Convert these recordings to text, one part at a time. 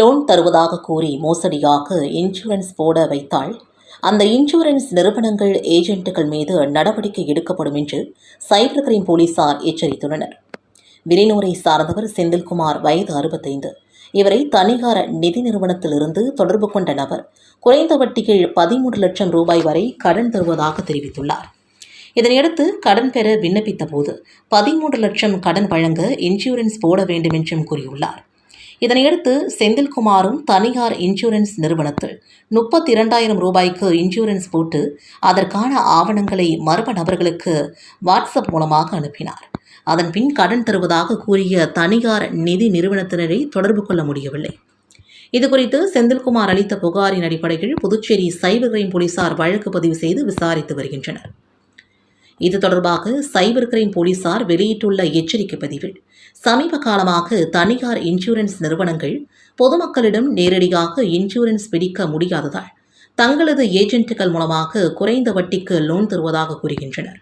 Loan தருவதாக கூறி மோசடியாக insurance போட வைத்தால் அந்த இன்சூரன்ஸ் நிறுவனங்கள் ஏஜென்ட்டுகள் மீது நடவடிக்கை எடுக்கப்படும் என்று சைபர் கிரைம் போலீசார் எச்சரித்துள்ளனர். விரினூரை சார்ந்தவர் செந்தில்குமார் வயது அறுபத்தைந்து. இவரை தனியார் நிதி நிறுவனத்திலிருந்து தொடர்பு கொண்ட நபர் குறைந்த வட்டியில் பதிமூன்று லட்சம் ரூபாய் வரை கடன் தருவதாக தெரிவித்துள்ளார். இதனையடுத்து கடன் பெற விண்ணப்பித்த போது பதிமூன்று லட்சம் கடன் வழங்க இன்சூரன்ஸ் போட வேண்டும் என்றும் கூறியுள்ளார். இதனையடுத்து செந்தில்குமாரும் தனியார் இன்சூரன்ஸ் நிறுவனத்தில் முப்பத்தி இரண்டாயிரம் ரூபாய்க்கு இன்சூரன்ஸ் போட்டு அதற்கான ஆவணங்களை மர்ம நபர்களுக்கு வாட்ஸ்அப் மூலமாக அனுப்பினார். அதன் பின் கடன் தருவதாக கூறிய தனியார் நிதி நிறுவனத்தினரை தொடர்பு கொள்ள முடியவில்லை. இதுகுறித்து செந்தில்குமார் அளித்த புகாரின் அடிப்படையில் புதுச்சேரி சைபர் கிரைம் போலீசார் வழக்கு பதிவு செய்து விசாரித்து வருகின்றனர். இது தொடர்பாக சைபர் கிரைம் போலீசார் வெளியிட்டுள்ள எச்சரிக்கை பதிவில் சமீப காலமாக தனியார் இன்சூரன்ஸ் நிறுவனங்கள் பொதுமக்களிடம் நேரடியாக இன்சூரன்ஸ் பிடிக்க முடியாததால் தங்களது ஏஜென்ட்டுகள் மூலமாக குறைந்த வட்டிக்கு லோன் தருவதாக கூறுகின்றனர்.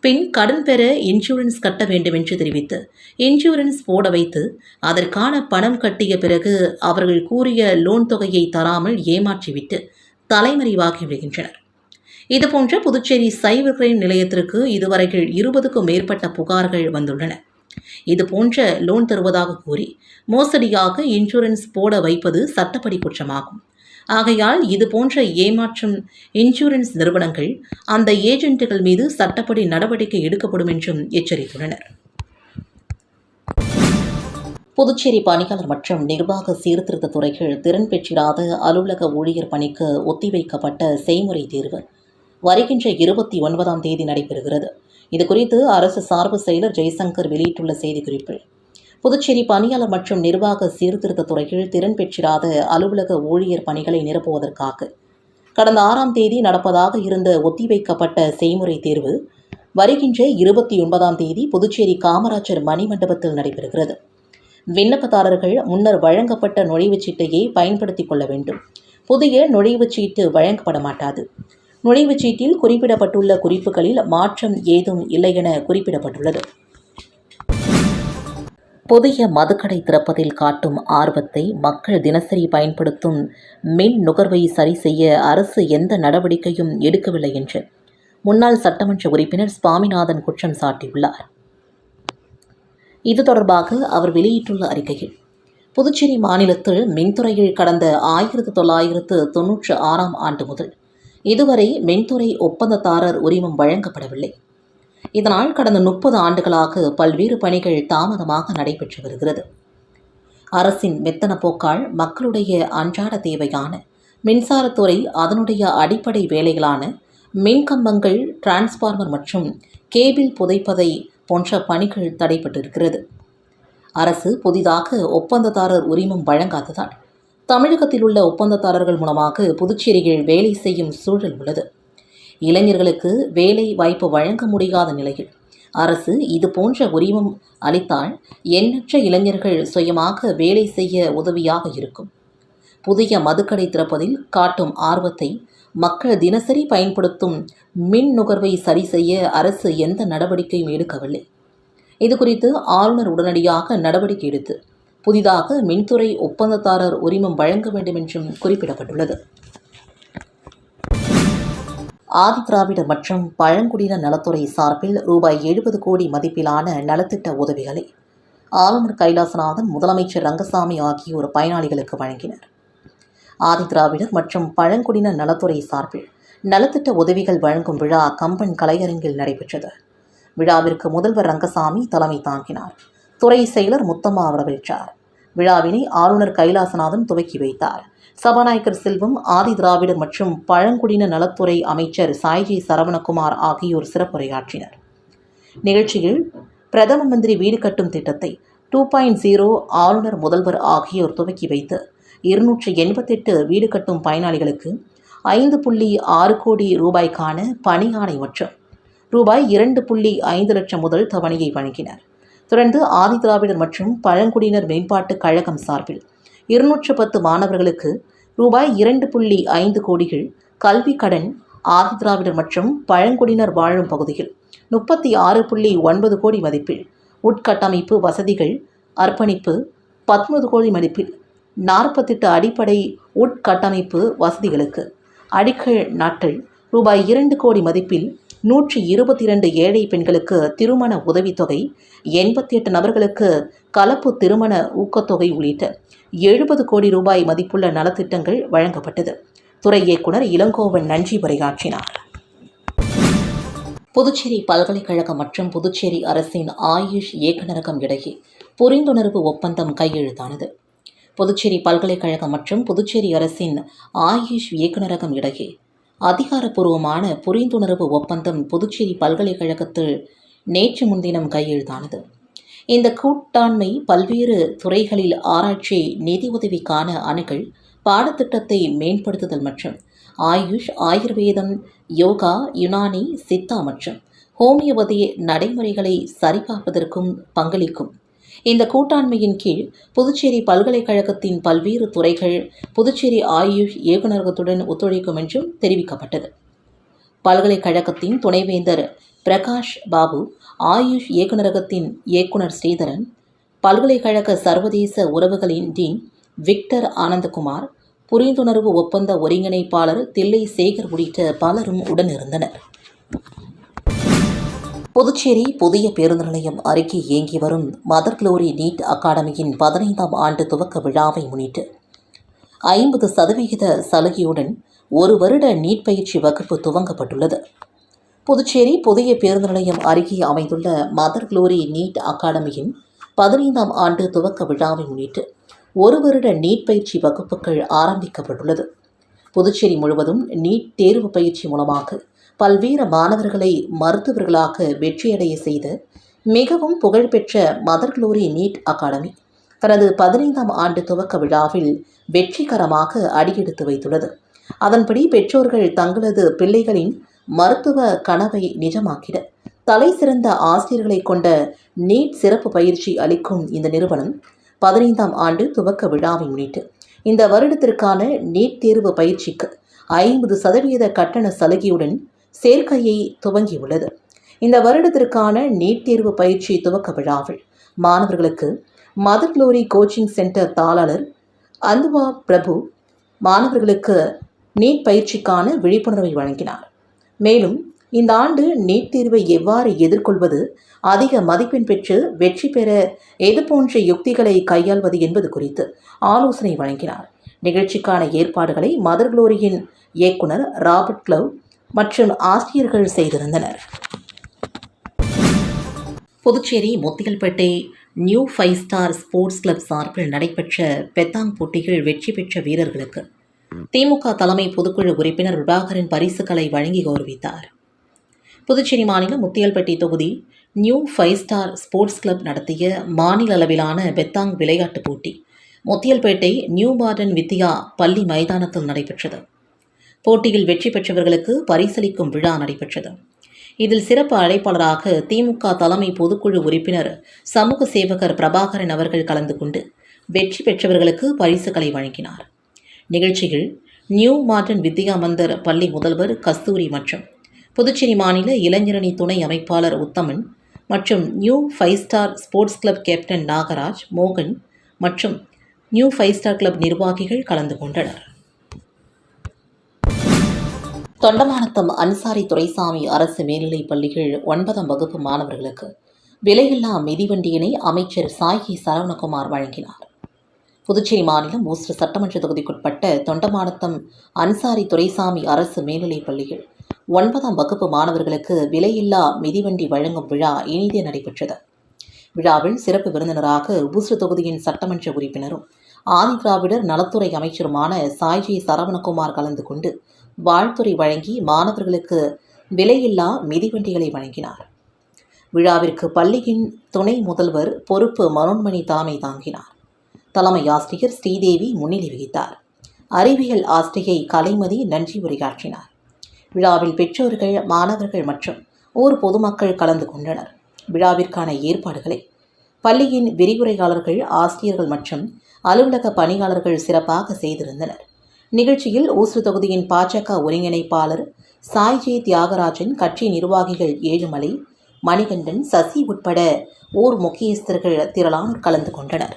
பின் கடன் பெற இன்சூரன்ஸ் கட்ட வேண்டும் என்று தெரிவித்து இன்சூரன்ஸ் போட வைத்து அதற்கான பணம் கட்டிய பிறகு அவர்கள் கூறிய லோன் தொகையை தராமல் ஏமாற்றிவிட்டு தலைமறைவாகி விடுகின்றனர். இதுபோன்ற புதுச்சேரி சைபர் கிரைம் நிலையத்திற்கு இதுவரையில் இருபதுக்கும் மேற்பட்ட புகார்கள் வந்துள்ளன. இது போன்ற லோன் தருவதாக கூறி மோசடியாக இன்சூரன்ஸ் போட வைப்பது சட்டப்படி குற்றமாகும். ஆகையால் இது போன்ற ஏமாற்றும் இன்சூரன்ஸ் நிறுவனங்கள் அந்த ஏஜென்ட்டுகள் மீது சட்டப்படி நடவடிக்கை எடுக்கப்படும் என்றும் எச்சரித்துள்ளனர். புதுச்சேரி பணியாளர் மற்றும் நிர்வாக சீர்திருத்த துறைகள் திறன் பெற்றிராத அலுவலக ஊழியர் பணிக்கு ஒத்திவைக்கப்பட்ட செய்முறை தேர்வு. வருகின்ற இருபத்தி ஒன்பதாம் தேதி நடைபெறுகிறது. இதுகுறித்து அரசு சார்பு செயலர் ஜெய்சங்கர் வெளியிட்டுள்ள செய்திக்குறிப்பில் புதுச்சேரி பணியாளர் மற்றும் நிர்வாக சீர்திருத்த துறையில் திறன் பெற்றிராத அலுவலக ஊழியர் பணிகளை நிரப்புவதற்காக கடந்த ஆறாம் தேதி நடப்பதாக இருந்த ஒத்திவைக்கப்பட்ட செய்முறை தேர்வு வருகின்ற இருபத்தி ஒன்பதாம் தேதி புதுச்சேரி காமராஜர் மணிமண்டபத்தில் நடைபெறுகிறது. விண்ணப்பதாரர்கள் முன்னர் வழங்கப்பட்ட நுழைவுச் சீட்டையே பயன்படுத்திக் கொள்ள வேண்டும். புதிய நுழைவுச் சீட்டு வழங்கப்பட மாட்டாது. நுழைவுச் சீட்டில் குறிப்பிடப்பட்டுள்ள குறிப்புகளில் மாற்றம் ஏதும் இல்லை என குறிப்பிடப்பட்டுள்ளது. புதிய மதுக்கடை திறப்பதில் காட்டும் ஆர்வத்தை மக்கள் தினசரி பயன்படுத்தும் மின் நுகர்வை சரி செய்ய அரசு எந்த நடவடிக்கையும் எடுக்கவில்லை என்று முன்னாள் சட்டமன்ற உறுப்பினர் சுவாமிநாதன் குற்றம் சாட்டியுள்ளார். இது தொடர்பாக அவர் வெளியிட்டுள்ள அறிக்கையில் புதுச்சேரி மாநிலத்தில் மின்துறையில் கடந்த ஆயிரத்து தொள்ளாயிரத்து தொன்னூற்று ஆறாம் ஆண்டு முதல் இதுவரை மின்துறை ஒப்பந்ததாரர் உரிமம் வழங்கப்படவில்லை. இதனால் கடந்த முப்பது ஆண்டுகளாக பல்வேறு பணிகள் தாமதமாக நடைபெற்று வருகிறது. அரசின் மெத்தன போக்கால் மக்களுடைய அன்றாட தேவையான மின்சாரத்துறை அதனுடைய அடிப்படை வேலைகளான மின்கம்பங்கள் டிரான்ஸ்பார்மர் மற்றும் கேபிள் புதைப்பதை போன்ற பணிகள் தடைபட்டிருக்கிறது. அரசு புதிதாக ஒப்பந்ததாரர் உரிமம் வழங்காததால் தமிழகத்தில் உள்ள ஒப்பந்ததாரர்கள் மூலமாக புதுச்சேரியில் வேலை செய்யும் சூழல் உள்ளது. இளைஞர்களுக்கு வேலை வாய்ப்பு வழங்க முடியாத நிலையில் அரசு இது போன்ற உரிமம் அளித்தால் எண்ணற்ற இளைஞர்கள் சுயமாக வேலை செய்ய உதவியாக இருக்கும். புதிய மதுக்கடை திறப்பதில் காட்டும் ஆர்வத்தை மக்கள் தினசரி பயன்படுத்தும் மின் நுகர்வை சரி செய்ய அரசு எந்த நடவடிக்கையும் எடுக்கவில்லை. இதுகுறித்து ஆளுநர் உடனடியாக நடவடிக்கை எடுத்து புதிதாக மின்துறை ஒப்பந்ததாரர் உரிமம் வழங்க வேண்டும் என்றும் குறிப்பிடப்பட்டுள்ளது. ஆதிதிராவிடர் மற்றும் பழங்குடியின நலத்துறை சார்பில் ரூபாய் எழுபது கோடி மதிப்பிலான நலத்திட்ட உதவிகளை ஆளுநர் கைலாசநாதன் முதலமைச்சர் ரங்கசாமி ஆகியோர் பயனாளிகளுக்கு வழங்கினர். ஆதிதிராவிடர் மற்றும் பழங்குடியின நலத்துறை சார்பில் நலத்திட்ட உதவிகள் வழங்கும் விழா கம்பன் கலையரங்கில் நடைபெற்றது. விழாவிற்கு முதல்வர் ரங்கசாமி தலைமை தாங்கினார். துறை செயலர் முத்தம்மா வரவேற்றார் விழாவினை ஆளுநர் கைலாசநாதன் துவக்கி வைத்தார். சபாநாயகர் செல்வம் ஆதி திராவிடர் மற்றும் பழங்குடியின நலத்துறை அமைச்சர் சாய்ஜி சரவணகுமார் ஆகியோர் சிறப்புரையாற்றினர். நிகழ்ச்சியில் பிரதம மந்திரி வீடு கட்டும் திட்டத்தை டூ பாயிண்ட் ஜீரோ ஆளுநர் முதல்வர் ஆகியோர் துவக்கி வைத்து இருநூற்றி எண்பத்தெட்டு வீடு கட்டும் பயனாளிகளுக்கு ஐந்து புள்ளி ஆறு கோடி ரூபாய்க்கான பணியாணை மற்றும் ரூபாய் இரண்டு புள்ளி ஐந்து லட்சம் முதல் தவணையை வழங்கினர். தொடர்ந்து ஆதிதிராவிடர் மற்றும் பழங்குடியினர் மேம்பாட்டுக் கழகம் சார்பில் இருநூற்று பத்து மாணவர்களுக்கு ரூபாய் இரண்டு புள்ளி ஐந்து கோடிகள் கல்வி கடன் ஆதிதிராவிடர் மற்றும் பழங்குடியினர் வாழும் பகுதியில் முப்பத்தி ஆறு புள்ளி ஒன்பது கோடி மதிப்பில் உட்கட்டமைப்பு வசதிகள் அர்ப்பணிப்பு பத்தொன்பது கோடி மதிப்பில் நாற்பத்தெட்டு அடிப்படை உட்கட்டமைப்பு வசதிகளுக்கு அடிக்கல் நாட்டல் ரூபாய் இரண்டு கோடி மதிப்பில் நூற்றி இருபத்தி இரண்டு ஏழை பெண்களுக்கு திருமண உதவித்தொகை எண்பத்தி எட்டு நபர்களுக்கு கலப்பு திருமண ஊக்கத்தொகை உள்ளிட்ட எழுபது கோடி ரூபாய் மதிப்புள்ள நலத்திட்டங்கள் வழங்கப்பட்டது. துறை இயக்குனர் இளங்கோவன் நன்றி உரையாற்றினார். புதுச்சேரி பல்கலைக்கழகம் மற்றும் புதுச்சேரி அரசின் ஆயுஷ் இயக்குநரகம் இடையே புரிந்துணர்வு ஒப்பந்தம் கையெழுத்தானது. புதுச்சேரி பல்கலைக்கழகம் மற்றும் புதுச்சேரி அரசின் ஆயுஷ் இயக்குநரகம் இடையே அதிகாரப்பூர்வமான புரிந்துணர்வு ஒப்பந்தம் புதுச்சேரி பல்கலைக்கழகத்தில் நேற்று முன்தினம் கையெழுத்தானது. இந்த கூட்டாண்மை பல்வேறு துறைகளில் ஆராய்ச்சி நிதியுதவிக்கான அணுகள் பாடத்திட்டத்தை மேம்படுத்துதல் மற்றும் ஆயுஷ் ஆயுர்வேதம் யோகா யுனானி சித்தா மற்றும் ஹோமியோபதி நடைமுறைகளை சரிபார்ப்பதற்கும் பங்களிக்கும். இந்த கூட்டாண்மையின் கீழ் புதுச்சேரி பல்கலைக்கழகத்தின் பல்வேறு துறைகள் புதுச்சேரி ஆயுஷ் இயக்குநரகத்துடன் ஒத்துழைக்கும் என்றும் தெரிவிக்கப்பட்டது. பல்கலைக்கழகத்தின் துணைவேந்தர் பிரகாஷ் பாபு ஆயுஷ் இயக்குநரகத்தின் இயக்குனர் ஸ்ரீதரன் பல்கலைக்கழக சர்வதேச உறவுகளின் டீன் விக்டர் ஆனந்தகுமார் புரிந்துணர்வு ஒப்பந்த ஒருங்கிணைப்பாளர் தில்லை சேகர் உள்ளிட்ட பலரும் உடனிருந்தனர். புதுச்சேரி புதிய பேருந்து நிலையம் அருகே இயங்கி வரும் மதர் குளோரி நீட் அகாடமியின் பதினைந்தாம் ஆண்டு துவக்க விழாவை முன்னிட்டு ஐம்பது சதவிகித சலுகையுடன் ஒரு வருட நீட் பயிற்சி வகுப்பு துவங்கப்பட்டுள்ளது. புதுச்சேரி புதிய பேருந்து நிலையம் அருகே அமைந்துள்ள மதர் குளோரி நீட் அகாடமியின் பதினைந்தாம் ஆண்டு துவக்க விழாவை முன்னிட்டு ஒரு வருட நீட் பயிற்சி வகுப்புகள் ஆரம்பிக்கப்பட்டுள்ளது. புதுச்சேரி முழுவதும் நீட் தேர்வு பயிற்சி மூலமாக பல்வேறு மாணவர்களை மருத்துவர்களாக வெற்றியடைய செய்த மிகவும் புகழ்பெற்ற மதர் குளோரி நீட் அகாடமி தனது பதினைந்தாம் ஆண்டு துவக்க விழாவில் வெற்றிகரமாக அடியெடுத்து வைத்துள்ளது. அதன்படி பெற்றோர்கள் தங்களது பிள்ளைகளின் மருத்துவ கனவை நிஜமாக்கிட தலை சிறந்த ஆசிரியர்களை கொண்ட நீட் சிறப்பு பயிற்சி அளிக்கும் இந்த நிறுவனம் பதினைந்தாம் ஆண்டு துவக்க விழாவை முன்னிட்டு இந்த வருடத்திற்கான நீட் தேர்வு பயிற்சிக்கு ஐம்பது சதவீத கட்டண சலுகையுடன் சேர்க்கையை துவங்கியுள்ளது. இந்த வருடத்திற்கான நீட் தேர்வு பயிற்சி துவக்க விழாவில் மாணவர்களுக்கு மதர் குளோரி கோச்சிங் சென்டர் தாளாளர் அந்துவா பிரபு மாணவர்களுக்கு நீட் பயிற்சிக்கான விழிப்புணர்வை வழங்கினார். மேலும் இந்த ஆண்டு நீட் தேர்வை எவ்வாறு எதிர்கொள்வது அதிக மதிப்பெண் பெற்று வெற்றி பெற எது போன்ற யுக்திகளை கையாள்வது என்பது குறித்து ஆலோசனை வழங்கினார். நிகழ்ச்சிக்கான ஏற்பாடுகளை மதர் குளோரியின் இயக்குனர் ராபர்ட் கிளவ் மற்றும் ஆசிரியர்கள் செய்திருந்தனர். Puducherry Muthialpet new five star sports club சார்பில் நடைபெற்ற பெத்தாங் போட்டியில் வெற்றி பெற்ற வீரர்களுக்கு திமுக தலைமை பொதுக்குழு உறுப்பினர் விபாகரின் பரிசுகளை வழங்கி கௌரவித்தார். புதுச்சேரி மாநிலம் முத்தியல்பேட்டை தொகுதி new five star sports club நடத்திய மாநில அளவிலான பெத்தாங் விளையாட்டுப் போட்டி முத்தியல்பேட்டை நியூ மார்டன் வித்யா பள்ளி மைதானத்தில் நடைபெற்றது. போட்டியில் வெற்றி பெற்றவர்களுக்கு பரிசளிக்கும் விழா நடைபெற்றது. இதில் சிறப்பு அழைப்பாளராக திமுக தலைமை பொதுக்குழு உறுப்பினர் சமூக சேவகர் பிரபாகரன் அவர்கள் கலந்து கொண்டு வெற்றி பெற்றவர்களுக்கு பரிசுகளை வழங்கினார். நிகழ்ச்சியில் நியூ மார்டன் வித்யா மந்தர் பள்ளி முதல்வர் கஸ்தூரி மற்றும் புதுச்சேரி மாநில இளைஞரணி துணை அமைப்பாளர் உத்தமன் மற்றும் new five star sports club captain Nagaraj மோகன் மற்றும் நியூ ஃபைவ் ஸ்டார் கிளப் நிர்வாகிகள் கலந்து கொண்டனர். தொண்டமானத்தம் அன்சாரி துரைசாமி அரசு மேல்நிலைப் பள்ளிகள் ஒன்பதாம் வகுப்பு மாணவர்களுக்கு விலையில்லா மிதிவண்டியினை அமைச்சர் சாயி சரவணகுமார் வழங்கினார். புதுச்சேரி மாநிலம் ஊஸ்டர் சட்டமன்ற தொகுதிக்குட்பட்ட தொண்டமானத்தம் அன்சாரி துரைசாமி அரசு மேல்நிலைப் பள்ளிகள் ஒன்பதாம் வகுப்பு மாணவர்களுக்கு விலையில்லா மிதிவண்டி வழங்கும் விழா இனிதே நடைபெற்றது. விழாவில் சிறப்பு விருந்தினராக ஊஸ்டர் தொகுதியின் சட்டமன்ற உறுப்பினரும் ஆதிதிராவிடர் நலத்துறை அமைச்சருமான சாய்ஜி சரவணகுமார் கலந்து கொண்டு வாழ்த்துறை வழங்கி மாணவர்களுக்கு விலையில்லா மிதிவண்டிகளை வழங்கினார். விழாவிற்கு பள்ளியின் துணை முதல்வர் பொறுப்பு மனோன்மணி தலைமை தாங்கினார். தலைமை ஆசிரியர் ஸ்ரீதேவி முன்னிலை வகித்தார். அறிவியல் ஆசிரியை கலைமதி நன்றி உரையாற்றினார். விழாவில் பெற்றோர்கள் மாணவர்கள் மற்றும் ஊர் பொதுமக்கள் கலந்து கொண்டனர். விழாவிற்கான ஏற்பாடுகளை பள்ளியின் விரிவுரையாளர்கள் ஆசிரியர்கள் மற்றும் அலுவலக பணியாளர்கள் சிறப்பாக செய்திருந்தனர். நிகழ்ச்சியில் ஊசு தொகுதியின் பாஜக ஒருங்கிணைப்பாளர் சாய்ஜே தியாகராஜன் கட்சி நிர்வாகிகள் ஏழுமலை மணிகண்டன் சசி உட்பட ஊர் முக்கியஸ்தர்கள் திரளானோர் கலந்து கொண்டனர்.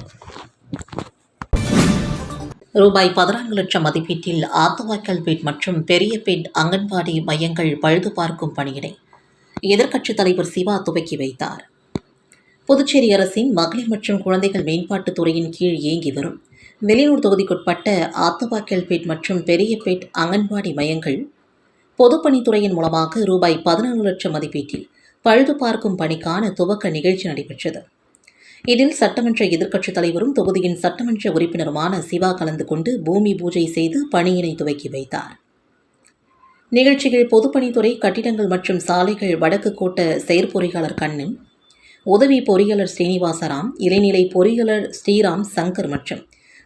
ரூபாய் பதினான்கு லட்சம் மதிப்பீட்டில் ஆத்துவாய்க்கல் பேட் மற்றும் பெரியபேட் அங்கன்வாடி மையங்கள் பழுது பார்க்கும் பணியினை எதிர்க்கட்சித் தலைவர் சிவா துவக்கி வைத்தார். புதுச்சேரி அரசின் மகளிர் மற்றும் குழந்தைகள் மேம்பாட்டுத் துறையின் கீழ் இயங்கி வரும் வெளியூர் தொகுதிக்குட்பட்ட ஆத்துவாக்கல்பேட் மற்றும் பெரியபேட் அங்கன்வாடி மையங்கள் பொதுப்பணித்துறையின் மூலமாக ரூபாய் பதினான்கு லட்சம் மதிப்பீட்டில் பழுது பார்க்கும் பணிக்கான துவக்க நிகழ்ச்சி நடைபெற்றது. இதில் சட்டமன்ற எதிர்க்கட்சித் தலைவரும் தொகுதியின் சட்டமன்ற உறுப்பினருமான சிவா கலந்து கொண்டு பூமி பூஜை செய்து பணியினை துவக்கி வைத்தார். நிகழ்ச்சியில் பொதுப்பணித்துறை கட்டிடங்கள் மற்றும் சாலைகள் வடக்கு கோட்ட செயற்பொறியாளர் கண்ணன் உதவி பொறியாளர் ஸ்ரீனிவாசராம் இளைநிலை பொறியாளர் ஸ்ரீராம் சங்கர் மற்றும்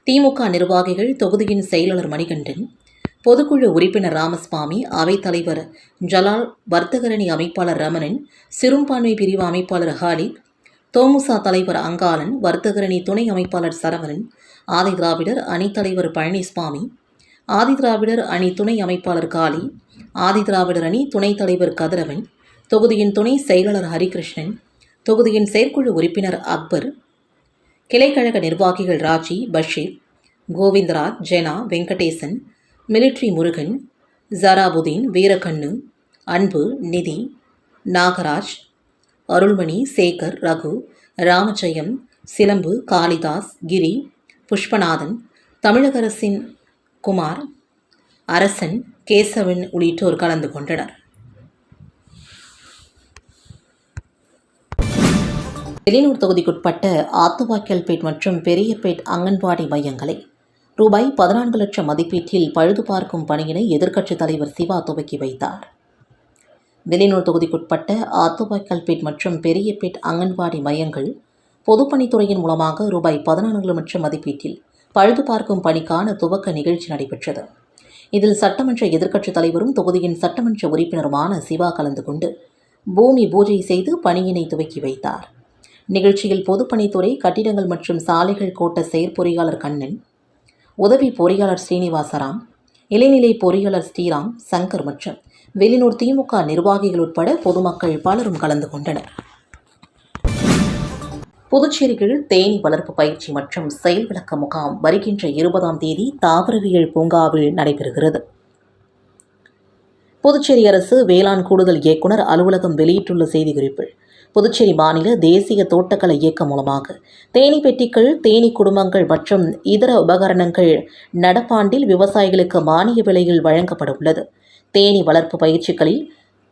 திமுக நிர்வாகிகள் தொகுதியின் செயலாளர் மணிகண்டன் பொதுக்குழு உறுப்பினர் ராமசுவாமி அவைத்தலைவர் ஜலால் வர்த்தகரணி அமைப்பாளர் ரமணன் சிறுபான்மை பிரிவு அமைப்பாளர் ஹாலித் தோமுசா தலைவர் அங்காளன் வர்த்தகரணி துணை அமைப்பாளர் சரவணன் ஆதி திராவிடர் அணித்தலைவர் பழனிசுவாமி ஆதி திராவிடர் அணி துணை அமைப்பாளர் காளி ஆதி திராவிடர் அணி துணைத் தலைவர் கதிரவன் தொகுதியின் துணை செயலாளர் ஹரிகிருஷ்ணன் தொகுதியின் செயற்குழு உறுப்பினர் அக்பர் கிளைக்கழக நிர்வாகிகள் ராஜி பஷீர் கோவிந்தராஜ் ஜெனா வெங்கடேசன் மிலிட்ரி முருகன் ஜராபுதீன் வீரகண்ணு அன்பு நிதி நாகராஜ் அருள்மணி சேகர் ரகு ராமஜெயம் சிலம்பு காளிதாஸ் கிரி புஷ்பநாதன் தமிழக அரசின் குமார் அரசன் கேசவன் உள்ளிட்டோர் கலந்து கொண்டனர். வெளியூர் தொகுதிக்குட்பட்ட ஆத்துவாக்கல்பேட் மற்றும் பெரியபேட் அங்கன்வாடி மையங்களை ரூபாய் பதினான்கு லட்சம் மதிப்பீட்டில் பழுது பார்க்கும் பணியினை எதிர்க்கட்சித் தலைவர் சிவா துவக்கி வைத்தார். வெளிநூர் தொகுதிக்குட்பட்ட ஆத்துவாக்கல்பேட் மற்றும் பெரியபேட் அங்கன்வாடி மையங்கள் பொதுப்பணித்துறையின் மூலமாக ரூபாய் பதினான்கு லட்சம் மதிப்பீட்டில் பழுது பார்க்கும் பணிக்கான துவக்க நிகழ்ச்சி நடைபெற்றது. இதில் சட்டமன்ற எதிர்க்கட்சித் தலைவரும் தொகுதியின் சட்டமன்ற உறுப்பினருமான சிவா கலந்து கொண்டு பூமி பூஜை செய்து பணியினை துவக்கி வைத்தார். நிகழ்ச்சியில் பொதுப்பணித்துறை கட்டிடங்கள் மற்றும் சாலைகள் கோட்ட செயற்பொறியாளர் கண்ணன் உதவி பொறியாளர் ஸ்ரீனிவாசராம் இளைநிலை பொறியாளர் ஸ்ரீராம் சங்கர் மற்றும் வெளிநூர் திமுக நிர்வாகிகள் உட்பட பொதுமக்கள் பலரும் கலந்து கொண்டனர். புதுச்சேரியில் தேனி வளர்ப்பு பயிற்சி மற்றும் செயல் விளக்க முகாம் வருகின்ற இருபதாம் தேதி தாவரவியல் பூங்காவில் நடைபெறுகிறது. புதுச்சேரி அரசு வேளாண் கூடுதல் இயக்குனர் அலுவலகம் வெளியிட்டுள்ள செய்திக்குறிப்பில் புதுச்சேரி மாநில தேசிய தோட்டக்கலை இயக்கம் மூலமாக தேனி பெட்டிகள் தேனி குடும்பங்கள் மற்றும் இதர உபகரணங்கள் நடப்பாண்டில் விவசாயிகளுக்கு மானிய விலையில் வழங்கப்பட உள்ளது தேனி வளர்ப்பு பயிற்சிகளில்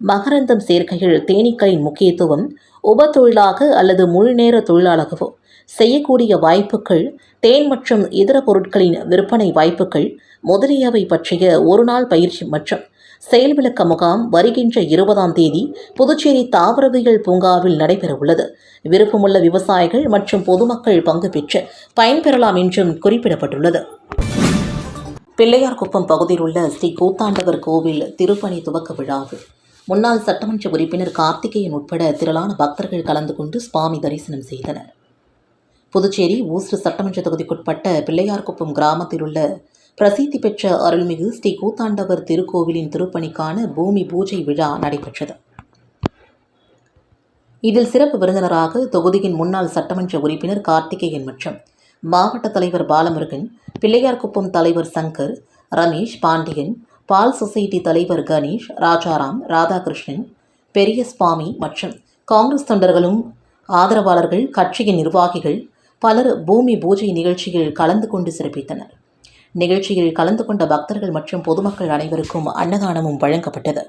மகரந்தம் சேர்க்கையில் தேனீக்களின் முக்கியத்துவம் உப தொழிலாக அல்லது முழுநேர தொழிலாளகவோ செய்யக்கூடிய வாய்ப்புகள் தேன் மற்றும் இதர பொருட்களின் விற்பனை வாய்ப்புகள் முதலியவை பற்றிய ஒருநாள் பயிற்சி மற்றும் செயல் விளக்க முகாம் வருகின்ற இருபதாம் தேதி புதுச்சேரி தாவரவியல் பூங்காவில் நடைபெறவுள்ளது. விருப்பமுள்ள விவசாயிகள் மற்றும் பொதுமக்கள் பங்கு பெற்று பயன்பெறலாம் என்றும் குறிப்பிடப்பட்டுள்ளது. பிள்ளையார்குப்பம் பகுதியில் உள்ள ஸ்ரீ கூத்தாண்டவர் கோவில் திருப்பணி துவக்க விழாவில் முன்னாள் சட்டமன்ற உறுப்பினர் கார்த்திகேயன் உட்பட திரளான பக்தர்கள் கலந்து கொண்டு சுவாமி தரிசனம் செய்தனர். புதுச்சேரி ஊசு சட்டமன்ற தொகுதிக்குட்பட்ட பிள்ளையார்குப்பம் கிராமத்தில் உள்ள பிரசித்தி பெற்ற அருள்மிகு ஸ்ரீ கூத்தாண்டவர் திருக்கோவிலின் திருப்பணிக்கான பூமி பூஜை விழா நடைபெற்றது. இதில் சிறப்பு விருந்தினராக தொகுதியின் முன்னாள் சட்டமன்ற உறுப்பினர் கார்த்திகேயன் மற்றும் மாவட்ட தலைவர் பாலமுருகன் பிள்ளையார்குப்பம் தலைவர் சங்கர் ரமேஷ் பாண்டியன் பால் சொசைட்டி தலைவர் கணேஷ் ராஜாராம் ராதாகிருஷ்ணன் பெரியசுவாமி மற்றும் காங்கிரஸ் தொண்டர்களும் ஆதரவாளர்கள் கட்சியின் நிர்வாகிகள் பலர் பூமி பூஜை நிகழ்ச்சியில் கலந்து கொண்டு சிறப்பித்தனர். நிகழ்ச்சியில் கலந்து கொண்ட பக்தர்கள் மற்றும் பொதுமக்கள் அனைவருக்கும் அன்னதானமும் வழங்கப்பட்டது.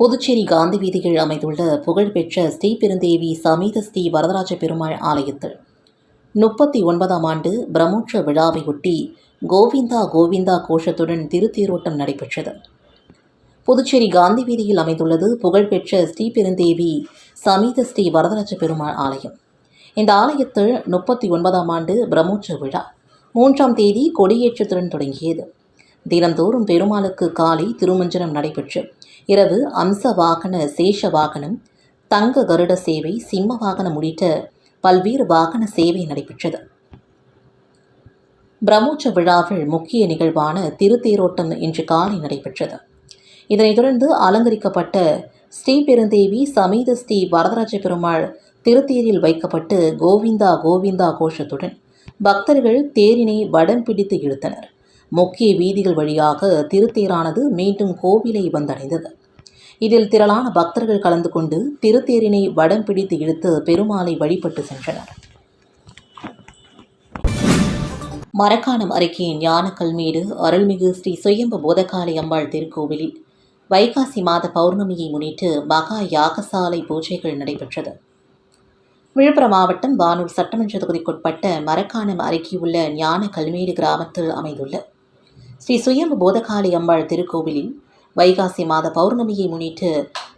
புதுச்சேரி காந்தி வீதியில் அமைந்துள்ள புகழ்பெற்ற ஸ்ரீபெருந்தேவி சமீத ஸ்ரீ வரதராஜ பெருமாள் ஆலயத்தில் முப்பத்தி ஒன்பதாம் ஆண்டு பிரம்மோற்ச விழாவையொட்டி கோவிந்தா கோவிந்தா கோஷத்துடன் திருத்தேரோட்டம் நடைபெற்றது. புதுச்சேரி காந்தி வீதியில் அமைந்துள்ளது புகழ்பெற்ற ஸ்ரீபெருந்தேவி சமீத ஸ்ரீ வரதராஜ பெருமாள் ஆலயம். இந்த ஆலயத்தில் முப்பத்தி ஒன்பதாம் ஆண்டு பிரம்மோற்சவ விழா. மூன்றாம் தேதி கொடியேற்றத்துடன் தொடங்கியது. தினந்தோறும் பெருமாளுக்கு காலை திருமஞ்சனம் நடைபெற்று இரவு அம்ச வாகன சேஷ வாகனம் தங்க கருட சேவை சிம்ம வாகனம் உள்ளிட்ட பல்வேறு வாகன சேவை நடைபெற்றது. பிரம்மோற்ச விழாவில் முக்கிய நிகழ்வான திருத்தேரோட்டம் இன்று காலை நடைபெற்றது. இதனைத் தொடர்ந்து அலங்கரிக்கப்பட்ட ஸ்ரீபெருந்தேவி சமீத ஸ்ரீ வரதராஜ பெருமாள் திருத்தேரில் வைக்கப்பட்டு கோவிந்தா கோவிந்தா கோஷத்துடன் பக்தர்கள் தேரினை வடம் பிடித்து இழுத்தனர். முக்கிய வீதிகள் வழியாக திருத்தேரானது மீண்டும் கோவிலை வந்தடைந்தது. இதில் திரளான பக்தர்கள் கலந்து கொண்டு திருத்தேரினை வடம் பிடித்து இழுத்து பெருமாளை வழிபட்டு சென்றனர். மரக்காணம் அருகே ஞானக்கல்மேடு அருள்மிகு ஸ்ரீ சுயம்பு போதகாளி அம்பாள் திருக்கோவிலில் வைகாசி மாத பௌர்ணமியை முன்னிட்டு மகா யாகசாலை பூஜைகள் நடைபெற்றது. விழுப்புரம் மாவட்டம் வானூர் சட்டமன்ற தொகுதிக்குட்பட்ட மரக்காணம் அருகே உள்ள ஞான கல்மேடு கிராமத்தில் அமைந்துள்ள ஸ்ரீ சுயம்பு போதகாளி அம்பாள் திருக்கோவிலில் வைகாசி மாத பௌர்ணமியை முன்னிட்டு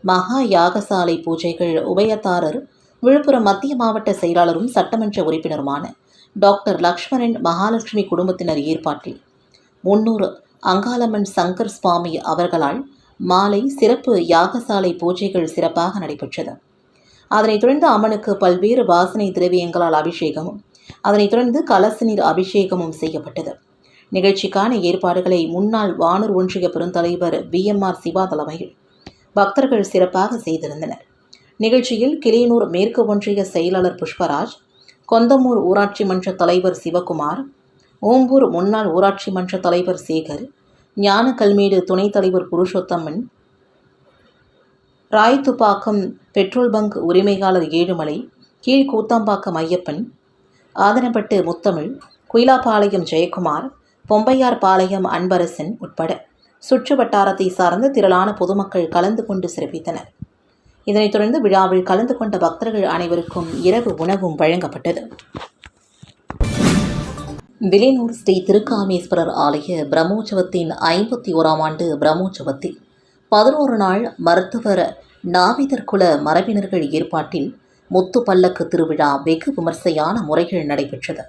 மகா யாகசாலை பூஜைகள் உபயதாரர் விழுப்புரம் மத்திய மாவட்ட செயலாளரும் சட்டமன்ற உறுப்பினருமான டாக்டர் லக்ஷ்மணன் மகாலட்சுமி குடும்பத்தினர் ஏற்பாட்டில் முன்னூறு அங்காளம்மன் சங்கர் சுவாமி அவர்களால் மாலை சிறப்பு யாகசாலை பூஜைகள் சிறப்பாக நடைபெற்றது. அதனைத் தொடர்ந்து அம்மனுக்கு பல்வேறு வாசனை திரவியங்களால் அபிஷேகமும் அதனைத் தொடர்ந்து கலச நீர் அபிஷேகமும் செய்யப்பட்டது. நிகழ்ச்சிக்கான ஏற்பாடுகளை முன்னாள் வானூர் ஒன்றிய பெருந்தலைவர் வி. எம். ஆர். சிவா தலைமையில் பக்தர்கள் சிறப்பாக செய்திருந்தனர். நிகழ்ச்சியில் கிளியனூர் மேற்கு ஒன்றிய செயலாளர் புஷ்பராஜ் கொந்தமூர் ஊராட்சி மன்ற தலைவர் சிவகுமார் ஓம்பூர் முன்னாள் ஊராட்சி மன்ற தலைவர் சேகர் ஞான கல்மேடு துணைத் தலைவர் புருஷோத்தமன் ராய்த்துப்பாக்கம் பெட்ரோல் பங்க் உரிமையாளர் ஏழுமலை கீழ் கூத்தாம்பாக்கம் ஐயப்பன் ஆதனப்பட்டு முத்தமிழ் குயிலாப்பாளையம் ஜெயக்குமார் பொம்பையார் பாளையம் அன்பரசன் உட்பட சுற்று வட்டாரத்தை சார்ந்த திரளான பொதுமக்கள் கலந்து கொண்டு சிறப்பித்தனர். இதனைத் தொடர்ந்து விழாவில் கலந்து கொண்ட பக்தர்கள் அனைவருக்கும் இரவு உணவும் வழங்கப்பட்டது. விலைனூர் ஸ்ரீ திருக்காமேஸ்வரர் ஆலய பிரம்மோற்சவத்தின் ஐம்பத்தி ஓராம் ஆண்டு பிரம்மோற்சவத்தில் பதினோரு நாள் மருத்துவர் நாவிதர் குல மரபினர்கள் ஏற்பாட்டில் முத்து பல்லக்கு திருவிழா வெகு விமர்சையான முறைகள் நடைபெற்றது.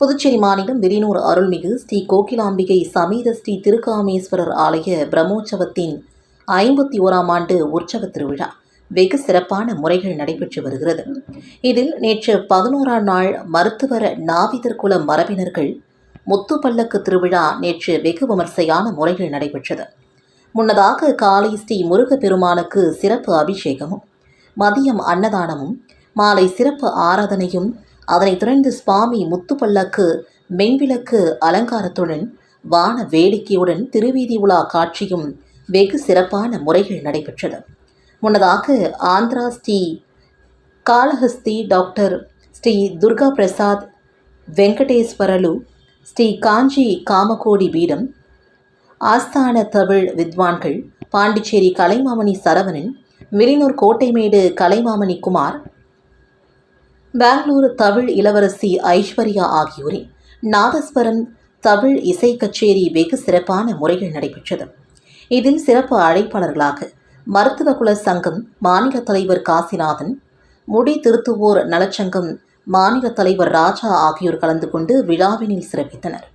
புதுச்சேரி மாநிலம் விரினூர் அருள்மிகு ஸ்ரீ கோகிலாம்பிகை சமீத ஸ்ரீ திருக்காமேஸ்வரர் ஆலய பிரம்மோற்சவத்தின் ஐம்பத்தி ஓராம் ஆண்டு உற்சவ திருவிழா வெகு சிறப்பான முறைகள் நடைபெற்று வருகிறது. இதில் நேற்று பதினோராம் நாள் மருத்துவர் நாவிதர் குல மரபினர்கள் முத்துப்பல்லக்கு திருவிழா நேற்று வெகு விமர்சையான முறைகள் நடைபெற்றது. முன்னதாக காலை ஸ்ரீ முருகப்பெருமானுக்கு சிறப்பு அபிஷேகமும் மதியம் அன்னதானமும் மாலை சிறப்பு ஆராதனையும் அதனைத் தொடர்ந்து சுவாமி முத்துப்பல்லக்கு மென்விளக்கு அலங்காரத்துடன் வான வேடிக்கையுடன் திருவீதி உலா காட்சியும் வெகு சிறப்பான முறைகள் நடைபெற்றது. முன்னதாக ஆந்திரா ஸ்ரீ காளஹஸ்தி டாக்டர் ஸ்ரீ துர்கா பிரசாத் வெங்கடேஸ்வரலு ஸ்ரீ காஞ்சி காமகோடி பீடம் ஆஸ்தான தமிழ் வித்வான்கள் பாண்டிச்சேரி கலைமாமணி சரவணன் விரினூர் கோட்டைமேடு கலைமாமணி குமார் பெங்களூர் தமிழ் இளவரசி ஐஸ்வர்யா ஆகியோரின் நாதஸ்வரம் தமிழ் இசை கச்சேரி வெகு சிறப்பான முறையில் நடைபெற்றது. இதில் சிறப்பு அழைப்பாளர்களாக மருத்துவ குல சங்கம் மாநில தலைவர் காசிநாதன் முடி திருத்துவோர் நலச்சங்கம் மாநில தலைவர் ராஜா ஆகியோர் கலந்து கொண்டு விழாவினில் சிறப்பித்தனர்.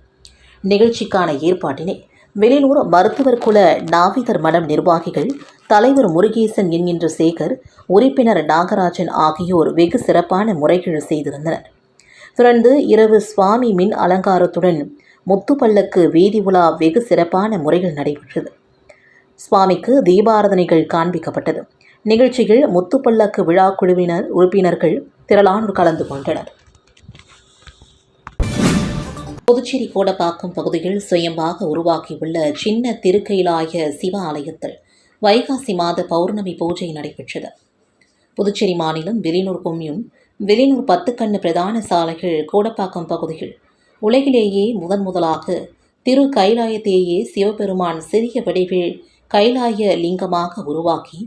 நிகழ்ச்சிக்கான ஏற்பாட்டினை வெளியூர் மருத்துவர் குல நாவிதர் மடம் நிர்வாகிகள் தலைவர் முருகேசன் என்கின்ற சேகர் உறுப்பினர் நாகராஜன் ஆகியோர் வெகு சிறப்பான முறைகள் செய்திருந்தனர். தொடர்ந்து இரவு சுவாமி மின் அலங்காரத்துடன் முத்துப்பல்லக்கு வீதி உலா வெகு சிறப்பான முறைகள் நடைபெற்றது. சுவாமிக்கு தீபாரதனைகள் காண்பிக்கப்பட்டது. நிகழ்ச்சியில் முத்துப்பல்லக்கு விழா குழுவினர் உறுப்பினர்கள் திரளானோர் கலந்து கொண்டனர். புதுச்சேரி கோடப்பாக்கம் பகுதியில் சுயம்பாக உருவாக்கியுள்ள சின்ன திருக்கைலாய சிவ ஆலயத்தில் வைகாசி மாத பௌர்ணமி பூஜை நடைபெற்றது. புதுச்சேரி மாநிலம் விலினூர் கொம்யூன் விலினூர் பத்துக்கண்ணு பிரதான சாலைகள் கோடப்பாக்கம் பகுதியில் உலகிலேயே முதன் முதலாக திரு கைலாயத்தையே சிவபெருமான் சிறிய வடிவில் கைலாய லிங்கமாக உருவாக்கி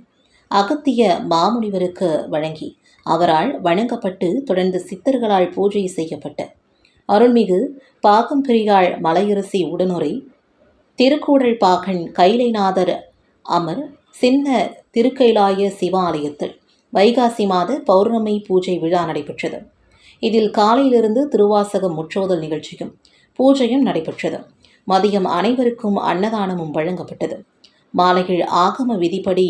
அகத்திய மாமுனிவருக்கு வழங்கி அவரால் வணங்கப்பட்டு தொடர்ந்து சித்தர்களால் பூஜை செய்யப்பட்ட அருள்மிகு பாகம்பிரியாள் மலையரசி உடனுரை திருக்கூடல் பாகன் கைலைநாதர் அமர் சின்ன திருக்கைலாய சிவாலயத்தில் வைகாசி மாத பௌர்ணமி பூஜை விழா நடைபெற்றது. இதில் காலையிலிருந்து திருவாசகம் முற்றோதல் நிகழ்ச்சியும் பூஜையும் நடைபெற்றது. மதியம் அனைவருக்கும் அன்னதானமும் வழங்கப்பட்டது. மாலையில் ஆகம விதிப்படி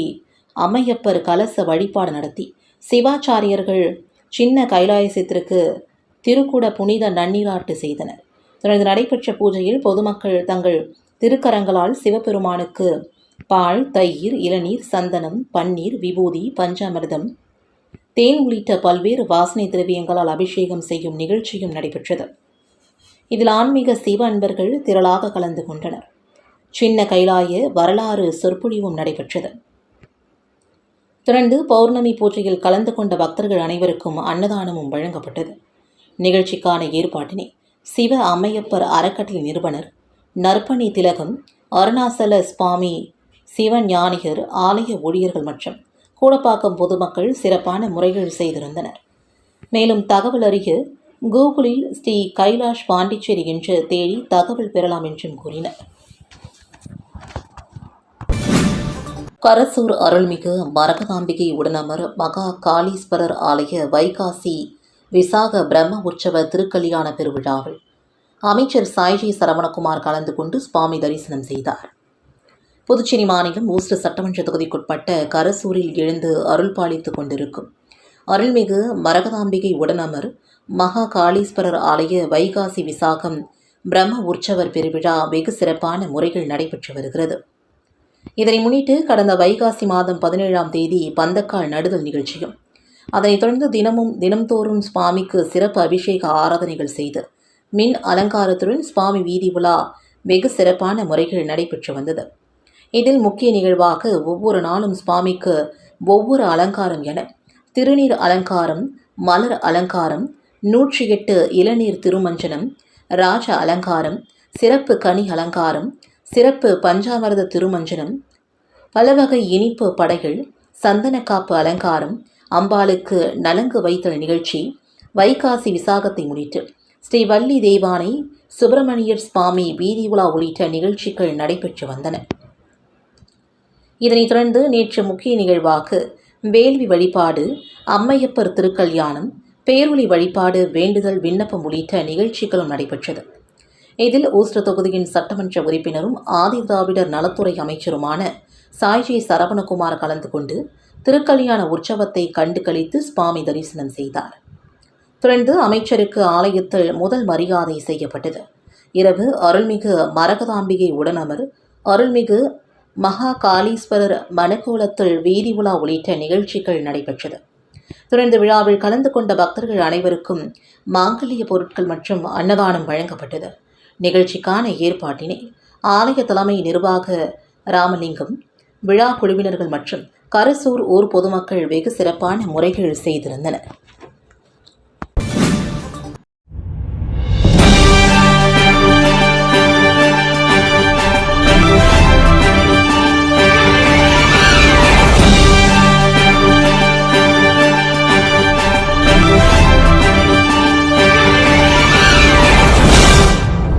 அம்மையப்பர் கலச வழிபாடு நடத்தி சிவாச்சாரியர்கள் சின்ன கைலாயசத்திற்கு திருக்குட புனித நன்னீராட்டு செய்தனர். தொடர்ந்து நடைபெற்ற பூஜையில் பொதுமக்கள் தங்கள் திருக்கரங்களால் சிவபெருமானுக்கு பால் தயிர் இளநீர் சந்தனம் பன்னீர் விபூதி பஞ்சாமிர்தம் தேன் உள்ளிட்ட பல்வேறு வாசனை திரவியங்களால் அபிஷேகம் செய்யும் நிகழ்ச்சியும் நடைபெற்றது. இதில் ஆன்மீக சிவ அன்பர்கள் திரளாக கலந்து கொண்டனர். சின்ன கைலாய வரலாறு சொற்பொழிவும் நடைபெற்றது. தொடர்ந்து பௌர்ணமி பூஜையில் கலந்து கொண்ட பக்தர்கள் அனைவருக்கும் அன்னதானமும் வழங்கப்பட்டது. நிகழ்ச்சிக்கான ஏற்பாட்டினை சிவ அம்மையப்பர் அறக்கட்டளை நிறுவனர் நற்பணி திலகம் அருணாசல சுவாமி சிவஞானிகர் ஆலய ஊழியர்கள் மற்றும் கூடப்பாக்கம் பொதுமக்கள் சிறப்பான முறைகள் செய்திருந்தனர். மேலும் தகவல் அறிய கூகுளில் ஸ்ரீ கைலாஷ் பாண்டிச்சேரி என்று தேடி தகவல் பெறலாம் என்றும் கூறினர். கரசூர் அருள்மிகு மரகதாம்பிகை உடனமர் மகா காளீஸ்வரர் ஆலய வைகாசி விசாக பிரம்ம உற்சவ திருக்கல்யாண பெருவிழாவில் அமைச்சர் சாய்ஜி சரவணகுமார் கலந்து கொண்டு சுவாமி தரிசனம் செய்தார். புதுச்சேரி மாநிலம் ஊஸ்ட் சட்டமன்ற தொகுதிக்குட்பட்ட கரசூரில் எழுந்து அருள் பாலித்துக் கொண்டிருக்கும் அருள்மிகு மரகதாம்பிகை உடனமர் மகா காளீஸ்வரர் ஆலய வைகாசி விசாகம் பிரம்ம உற்சவர் பெருவிழா வெகு சிறப்பான முறைகள் நடைபெற்று வருகிறது. இதனை முன்னிட்டு கடந்த வைகாசி மாதம் பதினேழாம் தேதி பந்தக்கால் நடுதல் நிகழ்ச்சியும் அதனைத் தொடர்ந்து தினமும் தினம்தோறும் சுவாமிக்கு சிறப்பு அபிஷேக ஆராதனைகள் செய்து மின் அலங்காரத்துடன் சுவாமி வீதி உலா வெகு சிறப்பான முறைகள் நடைபெற்று வந்தது. இதில் முக்கிய நிகழ்வாக ஒவ்வொரு நாளும் சுவாமிக்கு ஒவ்வொரு அலங்காரம் என திருநீர் அலங்காரம் மலர் அலங்காரம் நூற்றி எட்டு இளநீர் திருமஞ்சனம் ராஜ அலங்காரம் சிறப்பு கனி அலங்காரம் சிறப்பு பஞ்சாமிரத திருமஞ்சனம் பலவகை இனிப்பு படைகள் சந்தனக்காப்பு அலங்காரம் அம்பாளுக்கு நலங்கு வைத்தல் நிகழ்ச்சி வைகாசி விசாகத்தை முன்னிட்டு ஸ்ரீ வள்ளி தேவானை சுப்பிரமணியர் சுவாமி வீதி உலா உள்ளிட்ட நிகழ்ச்சிகள் நடைபெற்று வந்தன. இதனைத் தொடர்ந்து நேற்று முக்கிய நிகழ்வாக வேள்வி வழிபாடு அம்மையப்பர் திருக்கல்யாணம் பேரொளி வழிபாடு வேண்டுதல் விண்ணப்பம் உள்ளிட்ட நிகழ்ச்சிகளும் நடைபெற்றது. இதில் ஊஸ்ட தொகுதியின் சட்டமன்ற உறுப்பினரும் ஆதி திராவிடர் நலத்துறை அமைச்சருமான சாய்ஜி சரவணகுமார் கலந்து கொண்டு திருக்கல்யாண உற்சவத்தை கண்டு கழித்து சுவாமி தரிசனம் செய்தார். தொடர்ந்து அமைச்சருக்கு ஆலயத்தில் முதல் மரியாதை செய்யப்பட்டது. இரவு அருள்மிகு மரகதாம்பிகை உடனமர் அருள்மிகு மகா காளீஸ்வரர் மணக்கோலத்தில் வீதி உலா உள்ளிட்ட நிகழ்ச்சிகள் நடைபெற்றது. தொடர்ந்து விழாவில் கலந்து கொண்ட பக்தர்கள் அனைவருக்கும் மாங்கல்ய பொருட்கள் மற்றும் அன்னதானம் வழங்கப்பட்டது. நிகழ்ச்சிக்கான ஏற்பாட்டினை ஆலய தலைமை நிர்வாக ராமலிங்கம் விழா குழுவினர்கள் மற்றும் கரசூர் ஊர் பொதுமக்கள் வெகு சிறப்பான முறைகள் செய்திருந்தனர்.